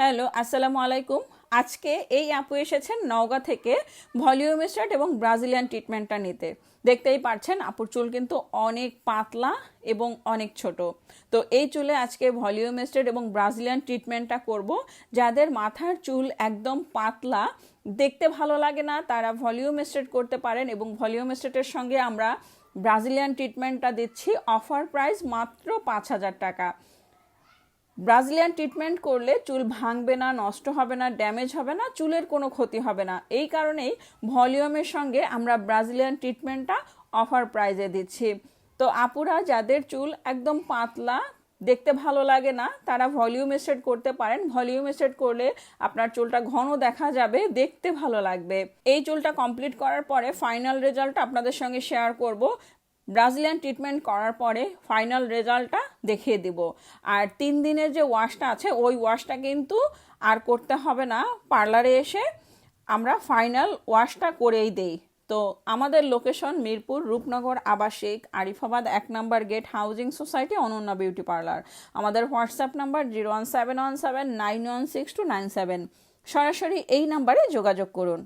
Hello, আসসালামু আলাইকুম। আজকে এই আপু এসেছেন নওগাঁ থেকে ভলিউম স্টার্ট এবং ব্রাজিলিয়ান ট্রিটমেন্টটা নিতে। দেখতেই পারছেন আপুর চুল কিন্তু অনেক পাতলা এবং অনেক ছোট। তো এই চুলে আজকে ভলিউম স্টেট এবং ব্রাজিলিয়ান ট্রিটমেন্টটা করব। যাদের মাথার চুল একদম পাতলা, দেখতে ভালো লাগে না, তারা ভলিউম স্টেট করতে পারেন এবং ভলিউম স্টেটের সঙ্গে আমরা ব্রাজিলিয়ান ট্রিটমেন্টটা দিচ্ছি। অফার প্রাইস মাত্র পাঁচ হাজার টাকা। ব্রাজিলিয়ান ট্রিটমেন্ট করলে চুল ভাঙবে না, নষ্ট হবে না, ড্যামেজ হবে না, চুলের কোনো ক্ষতি হবে না। এই কারণেই ভলিউমের সঙ্গে আমরা ব্রাজিলিয়ান ট্রিটমেন্টটা অফার প্রাইজে দিচ্ছি। তো আপুরা, যাদের চুল একদম পাতলা, দেখতে ভালো লাগে না, তারা ভলিউম স্টেট করতে পারেন। ভলিউম স্টেট করলে আপনার চুলটা ঘন দেখা যাবে, দেখতে ভালো লাগবে। এই চুলটা কমপ্লিট করার পরে ফাইনাল রেজাল্ট আপনাদের সঙ্গে শেয়ার করব। ব্রাজিলিয়ান ট্রিটমেন্ট করার পরে ফাইনাল রেজাল্টটা দেখিয়ে দিব। আর তিন দিনের যে ওয়াশটা আছে, ওই ওয়াশটা কিন্তু আর করতে হবে না। পার্লারে এসে আমরা ফাইনাল ওয়াশটা করেই দেই। তো আমাদের লোকেশন মিরপুর রূপনগর আবাসিক, আরিফাবাদ এক নম্বর gate, housing society, Ananya beauty parlour. আমাদের WhatsApp number zero one seven one seven nine one six two nine seven. সরাসরি এই নাম্বারে যোগাযোগ করুন।